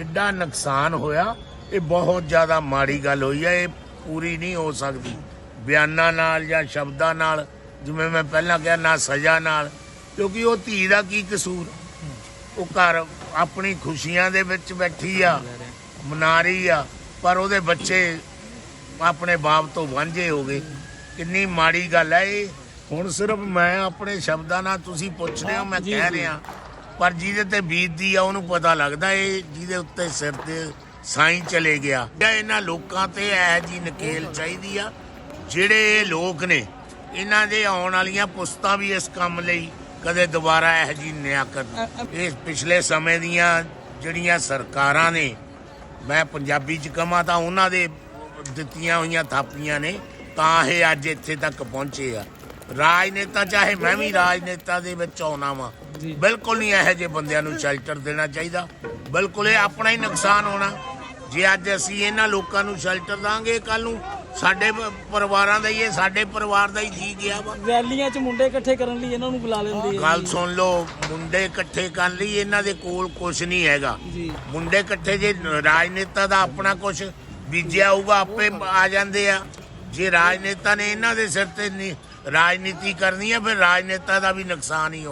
ਜਿੱਡਾ ਨੁਕਸਾਨ ਹੋਇਆ ਇਹ ਬਹੁਤ ਜ਼ਿਆਦਾ ਮਾੜੀ ਗੱਲ ਹੋਈ ਹੈ ਇਹ ਪੂਰੀ ਨਹੀਂ ਹੋ ਸਕਦੀ। ਬਿਆਨਾਂ ਨਾਲ ਜਾਂ ਸ਼ਬਦਾਂ ਨਾਲ ਜਿਵੇਂ ਮੈਂ ਪਹਿਲਾਂ ਕਿਹਾ ਨਾ ਸਜ਼ਾ ਨਾਲ ਕਿਉਂਕਿ ਉਹ ਧੀ ਦਾ ਕੀ ਕਸੂਰ? ਉਹ ਘਰ ਆਪਣੀ ਖੁਸ਼ੀਆਂ ਦੇ ਵਿੱਚ ਬੈਠੀ ਆ ਮਨਾ ਰਹੀ ਆ ਪਰ ਉਹਦੇ ਬੱਚੇ ਆਪਣੇ ਬਾਪ ਤੋਂ ਵਾਂਝੇ ਹੋ ਗਏ। ਕਿੰਨੀ ਮਾੜੀ ਗੱਲ ਹੈ ਇਹ। ਹੁਣ ਸਿਰਫ ਮੈਂ ਆਪਣੇ ਸ਼ਬਦਾਂ ਨਾਲ ਤੁਸੀਂ ਪੁੱਛ ਰਹੇ ਹੋ ਮੈਂ ਕਹਿ। ਰਿਹਾ। ਪਰ ਜਿਹਦੇ ਤੇ ਬੀਤਦੀ ਆ ਉਹਨੂੰ ਪਤਾ ਲੱਗਦਾ ਇਹ ਜਿਹਦੇ ਉੱਤੇ ਸਿਰ ਤੇ ਸਾਈਂ ਚਲੇ ਗਿਆ ਇਹਨਾਂ ਲੋਕਾਂ ਤੇ ਇਹ ਜੀ ਨਕੇਲ ਚਾਹੀਦੀ ਆ ਜਿਹੜੇ ਇਹ ਲੋਕ ਨੇ ਇਹਨਾਂ ਦੇ ਆਉਣ ਵਾਲੀਆਂ ਪੁਸਤਾਂ ਵੀ ਇਸ ਕੰਮ ਲਈ ਕਦੇ ਦੁਬਾਰਾ ਇਹ ਜੀ ਨਿਆ ਕਰਨ ਇਹ ਪਿਛਲੇ ਸਮੇਂ ਦੀਆਂ ਜਿਹੜੀਆਂ ਸਰਕਾਰਾਂ ਨੇ ਮੈਂ ਪੰਜਾਬੀ ਚ ਕਹਾਂ ਤਾਂ ਉਹਨਾਂ ਦੇ ਦਿੱਤੀਆਂ ਹੋਈਆਂ ਥਾਪੀਆਂ ਨੇ ਤਾਂ ਇਹ ਅੱਜ ਇੱਥੇ ਤੱਕ ਪਹੁੰਚੇ ਆ ਰਾਜਨੇਤਾ ਚਾਹੇ ਮੈਂ ਵੀ ਰਾਜਨੇਤਾ ਦੇ ਵਿੱਚ ਆਉਣਾ ਵਾਂ। ਬਿਲਕੁਲ ਨਹੀਂ ਇਹੋ ਜਿਹੇ ਬੰਦਿਆਂ ਨੂੰ ਸ਼ੈਲਟਰ ਦੇਣਾ ਚਾਹੀਦਾ। ਬਿਲਕੁਲ ਇਹ ਆਪਣਾ ਹੀ ਨੁਕਸਾਨ ਹੋਣਾ। ਜੇ ਅੱਜ ਅਸੀਂ ਇਹਨਾਂ ਲੋਕਾਂ ਨੂੰ ਸ਼ੈਲਟਰ ਦਾਂਗੇ ਕੱਲ ਨੂੰ ਸਾਡੇ ਪਰਿਵਾਰਾਂ ਦਾ ਹੀ ਇਹ ਸਾਡੇ ਪਰਿਵਾਰ ਦਾ ਹੀ ਜੀ ਗਿਆ ਵਾ। ਰੈਲੀਆਂ 'ਚ ਮੁੰਡੇ ਇਕੱਠੇ ਕਰਨ ਲਈ ਇਹਨਾਂ ਨੂੰ ਬੁਲਾ ਲੈਂਦੇ ਆ ਗੱਲ। ਸੁਣ ਲਓ ਮੁੰਡੇ ਇਕੱਠੇ ਕਰਨ ਲਈ ਇਹਨਾਂ ਦੇ ਕੋਲ ਕੁਝ ਨਹੀਂ ਹੈਗਾ। ਮੁੰਡੇ ਇਕੱਠੇ ਜੇ ਰਾਜਨੇਤਾ ਦਾ ਆਪਣਾ ਕੁਝ ਬੀਜਿਆ ਹੋਊਗਾ ਆਪੇ ਆ ਜਾਂਦੇ ਆ। ਜੇ ਰਾਜਨੇਤਾ ਨੇ ਇਹਨਾਂ ਦੇ ਸਿਰ ਤੇ ਨਹੀਂ ਰਾਜਨੀਤੀ ਕਰਨੀ ਹੈ ਫਿਰ ਰਾਜਨੇਤਾ ਦਾ ਵੀ ਨੁਕਸਾਨ ਹੀ ਹੋਣਾ।